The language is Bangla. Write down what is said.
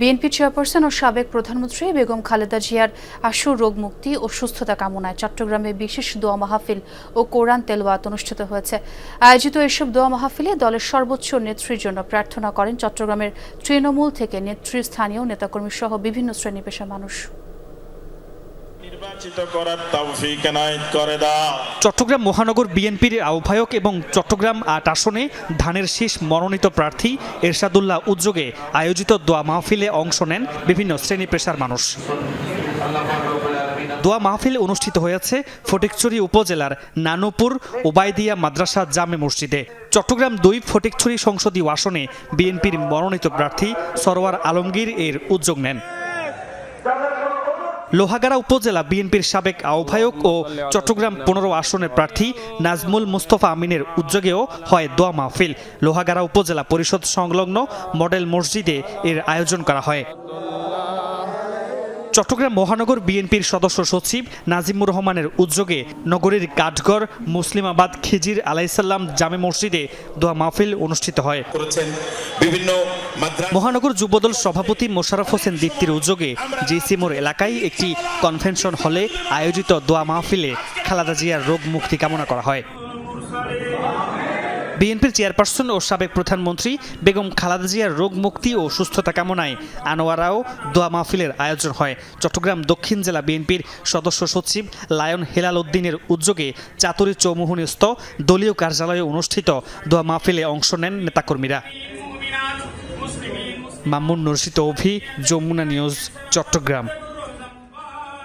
বিএনপি চেয়ারপারসন ও সাবেক প্রধানমন্ত্রী বেগম খালেদা জিয়ার আশু রোগ মুক্তি ও সুস্থতা কামনায় চট্টগ্রামে বিশেষ দোয়া মাহফিল ও কোরআন তেলওয়াত অনুষ্ঠিত হয়েছে। আয়োজিত এসব দোয়া মাহফিলে দলের সর্বোচ্চ নেত্রীর জন্য প্রার্থনা করেন চট্টগ্রামের তৃণমূল থেকে নেত্রী স্থানীয় নেতাকর্মী সহ বিভিন্ন শ্রেণি পেশার মানুষ। চট্টগ্রাম মহানগর বিএনপির আহ্বায়ক এবং চট্টগ্রাম আট আসনে ধানের শীষ মনোনীত প্রার্থী এরশাদুল্লাহ উদ্যোগে আয়োজিত দোয়া মাহফিলে অংশ নেন বিভিন্ন শ্রেণি পেশার মানুষ। দোয়া মাহফিল অনুষ্ঠিত হয়েছে ফটিকছড়ি উপজেলার নানুপুর ওবায়দিয়া মাদ্রাসা জামে মসজিদে। চট্টগ্রাম দুই ফটিকছড়ি সংসদীয় আসনে বিএনপির মনোনীত প্রার্থী সরোয়ার আলমগীর এর উদ্যোগ নেন। লোহাগাড়া উপজেলা বিএনপির সাবেক আহ্বায়ক ও চট্টগ্রাম পনেরো আসনের প্রার্থী নাজমুল মুস্তফা আমিনের উদ্যোগেও হয় দোয়া মাহফিল। লোহাগাড়া উপজেলা পরিষদ সংলগ্ন মডেল মসজিদে এর আয়োজন করা হয়। চট্টগ্রাম মহানগর বিএনপির সদস্য সচিব নাজিমুর রহমানের উদ্যোগে নগরীর কাঠগড় মুসলিমাবাদ খিজির আলাইসাল্লাম জামে মসজিদে দোয়া মাহফিল অনুষ্ঠিত হয়। বিভিন্ন মহানগর যুবদল সভাপতি মোশারফ হোসেন দীপ্তির উদ্যোগে জিসি মোড় এলাকায় একটি কনভেনশন হলে আয়োজিত দোয়া মাহফিলে খালাদা জিয়ার রোগ মুক্তি কামনা করা হয়। বিএনপির চেয়ারপারসন ও সাবেক প্রধানমন্ত্রী বেগম খালাদা জিয়ার রোগ মুক্তি ও সুস্থতা কামনায় আনোয়ারাও দোয়া মাহফিলের আয়োজন হয়। চট্টগ্রাম দক্ষিণ জেলা বিএনপির সদস্য সচিব লায়ন হেলাল উদ্দিনের উদ্যোগে চাতুরী চৌমুহনীস্থ দলীয় কার্যালয়ে অনুষ্ঠিত দোয়া মাহফিলে অংশ নেন নেতাকর্মীরা। মামুন নরসিত অভি যমুনা নিউজ, চট্টগ্রাম।